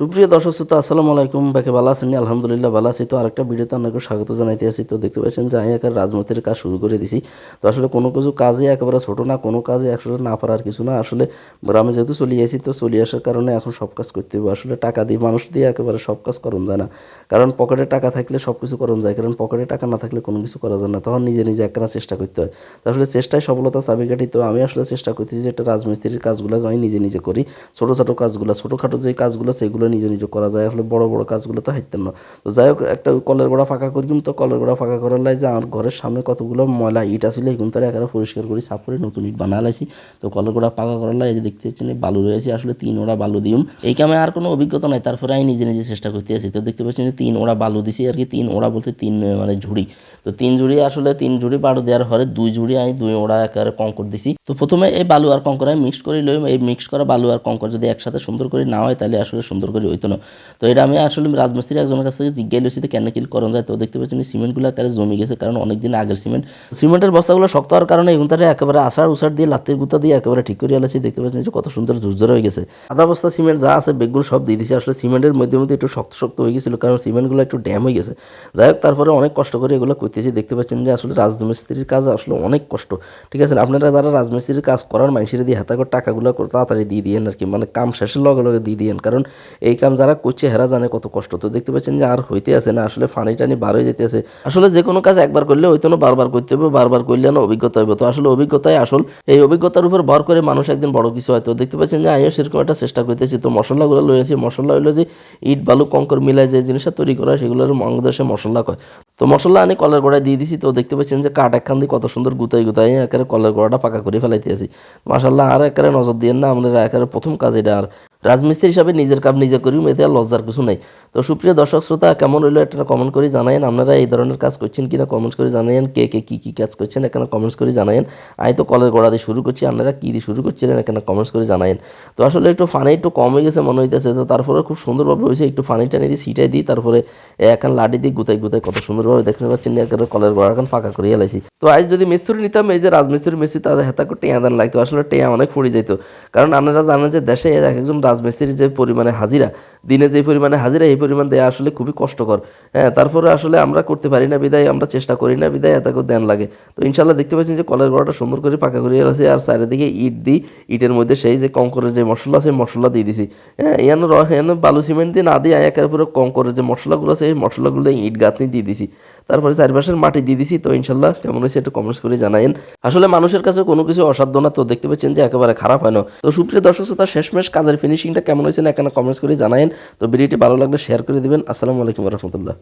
সুপ্রিয় দর্শক শ্রোতা, আসসালামু আলাইকুম। বাকি ভালো আছেন আলহামদুলিল্লাহ ভালো আছি। তো আরেকটা ভিডিওতে আপনাকে স্বাগত জানাইতে আছি তো দেখতে পাচ্ছেন যে আমি একার রাজনীতির কাজ শুরু করে দিছি। তো আসলে কোনো কিছু কাজে একেবারে ছোট না, কোনো কাজে আসলে না পারার কিছু না। আসলে গ্রামে যেহেতু চলে আসি, তো চলে আসার কারণে এখন সব কাজ করতে হবে। আসলে টাকা দিয়ে, মানুষ দিয়ে একেবারে সব কাজ করণ যায় না। কারণ পকেটে টাকা থাকলে সব কিছু করণ যায়। কারণ পকেটে টাকা না থাকলে কোনো কিছু করা যায় না। তখন নিজে নিজে একখানা চেষ্টা করতে হয়। তো আসলে চেষ্টায় সফলতা চাবিকাঠি। তো আমি আসলে চেষ্টা করতেছি যে একটা রাজমিস্ত্রির কাজগুলো আমি নিজে নিজে করি। ছোটো ছোটো কাজগুলো, ছোটোখাটো যে কাজগুলো, সেগুলো নিজে নিজে করা যায়। আসলে বড় বড় কাজগুলো তো হাইতেন না। তো যাই হোক, একটা কলের গোড়া ফাঁকা করি তো কলের গোড়া ফাঁকা করার লাই যে আমার ঘরের সামনে কতগুলো ময়লা ইট আসলে এগুলো তারা একেবারে পরিষ্কার করি, সাফ করে, নতুন ইট বানা লাইছি। তো কলের গোড়া ফাঁকা করার লাই যে দেখতে পাচ্ছেন বালু রয়েছে, আসলে তিন ওড়া বালু দিউম এই কামে আর কোনো অভিজ্ঞতা নাই, তারপরে আমি নিজে নিজে চেষ্টা করতে আছি। তো দেখতে পাচ্ছেন যে তিন ওড়া বালু দিছি, আর কি তিন ওড়া বলতে তিন মানে ঝুড়ি। তো তিন ঝুড়ি, আসলে তিন ঝুড়ি বালু দেওয়ার হরে দুই ঝুড়ি আমি দুই ওড়া একেবারে কঙ্কর দিছি। তো প্রথমে এই বালু আর কঙ্কর আমি মিক্স করে লই এই মিক্স করা বালু আর কঙ্কর যদি একসাথে সুন্দর করে না হয়, তাহলে আসলে সুন্দর করে হইতো না। তো এটা আমি আসলে রাজমিস্ত্রি একজনের কাছ থেকে জিজ্ঞাই লইছি কেন কিল করণ যায়। তো দেখতে পাচ্ছেন এই সিমেন্টগুলো আকারে জমি গেছে, কারণ অনেক দিন আগের সিমেন্ট। সিমেন্টের বস্তাগুলো শক্ত হওয়ার কারণে এগুলো তারা একেবারে আষাঢ় উষার দিয়ে, লাত্তির গুতা দিয়ে একেবারে ঠিক করে আলাছি দেখতে পাচ্ছেন যে কত সুন্দর ঝুরঝরে হয়ে গেছে। আধা বস্তা সিমেন্ট যা আছে, বেগুন সব দিয়ে দিয়েছে। আসলে সিমেন্টের মধ্যে মধ্যে একটু শক্ত শক্ত হয়ে গেছিল, কারণ সিমেন্টগুলো একটু ড্যাম হয়ে গেছে। যাই হোক, তারপরে অনেক কষ্ট করে এগুলো করতেছি। দেখতে পাচ্ছেন যে আসলে রাজমিস্ত্রির কাজ আসলে অনেক কষ্ট। ঠিক আছে, আপনারা যারা রাজমিস্ত্রির কাজ করার মানুষের দিয়ে হাতা করে টাকাগুলো তাড়াতাড়ি দিয়ে দিয়েন আর কি। মানে কাম শেষের লগে লগে দিয়ে দিয়েন। কারণ এই কাম যারা করছে, হেরা জানে কত কষ্ট। তো দেখতে পাচ্ছেন যে আর হইতে আছে না, আসলে ফানি টানি বার হয়ে যেতে আছে। আসলে যে কোনো কাজ একবার করলে হইতো না বারবার করতে হবে, বারবার করলে না অভিজ্ঞতা হবে। তো আসলে অভিজ্ঞতাই আসল। এই অভিজ্ঞতার উপর ভর করে মানুষ একদিন বড় কিছু হয়। তো দেখতে পাচ্ছেন যে আমিও সেরকম একটা চেষ্টা করতেছি। তো মশলাগুলো লয়েছি মশলা হইল যে ইট, বালু, কঙ্কর মিলাই যে জিনিসটা তৈরি করা হয়, সেগুলোর বাংলাদেশে মশলা কয়। তো মশলা আনি, কলের গোড়ায় দিয়ে দিছি। তো দেখতে পাচ্ছেন যে কাঠ একখান দিয়ে কত সুন্দর গুতাই গুতাই একেবারে কলের গোড়াটা পাকা করে ফেলাইতে আছি। মাসাল্লাহ আর একেবারে নজর দিয়ে না, আমাদের একেবারে প্রথম কাজ এটা আর। রাজমিস্ত্রি হিসাবে নিজের কাজ নিজে করি এতে আর লজ্জার কিছু নেই। তো সুপ্রিয় দর্শক শ্রোতা, কেমন হইল একটা কমেন্ট করে জানায়েন। আপনারা এই ধরনের কাজ করছেন কিনা কমেন্টস করে জানায়েন। কে কে কী কী কাজ করছেন এখানে কমেন্টস করে জানায়েন। আমি তো কলের গোড়া দিয়ে শুরু করছি। আপনারা কী দিয়ে শুরু করছিলেন এখানে কমেন্টস করে জানায়েন। তো আসলে একটু ফানি একটু কম গেছে, মনে হইতেছে। তো তারপরে খুব সুন্দরভাবে হয়েছে। একটু ফানি টানি দিয়ে সিটাই দিই। তারপরে এখন লাডি দিয়ে গুতাই গুতাই কত সুন্দরভাবে দেখতে পাচ্ছেন একেবারে কলের গোড়া এখন ফাঁকা করে এলাইছি। তো আজ যদি মিস্ত্রি নিতাম, এই যে রাজমিস্ত্রি মিস্ত্রি, তাদের হেতা করে টেয়া দান লাগতো। আসলে টেয়া অনেক পড়ে যেত কারণ আপনারা জানেন যে দেশে এক একজন রাজমিস্ত্রির যে পরিমাণে হাজিরা, দিনে যে পরিমাণে হাজিরা, এই পরিমাণ দেওয়া আসলে খুবই কষ্টকর। হ্যাঁ তারপরে আসলে আমরা করতে পারি না, বিদায় আমরা চেষ্টা করি না, বিদায় এত দেন লাগে। তো ইনশাল্লাহ দেখতে পাচ্ছেন যে কলের গোড়াটা সুন্দর করে পাকা করে আছে আর চারিদিকে ইট দিই, ইটের মধ্যে সেই যে কঙ্করের যে মশলা, সেই মশলা দিয়ে দিছি। হ্যাঁ ইয়ান র বালু সিমেন্ট দিয়ে না দিয়ে একের উপরে কঙ্করের যে মশলাগুলো আছে এই মশলাগুলো ইট গাঁথনি দিয়ে দিছি। তারপরে চারপাশের মাটি দিয়ে দিছি। তো ইনশাল্লাহ কেমন হয়েছে একটু কমেন্টস করে জানাইন আসলে মানুষের কাছে কোনো কিছু অসাধ্য না, তো দেখতে পাচ্ছেন যে একেবারে খারাপ হয় না। তো সুপ্রিয় দর্শক শ্রোতা, শেষমেশ কাজের ফিনিশিংটা কেমন হয়েছে না এখানে কমেন্টস করে জানাইন তো ভিডিওটি ভালো লাগলে শেয়ার করে দিবেন। আসসালামু আলাইকুম রহমতুল্লাহ।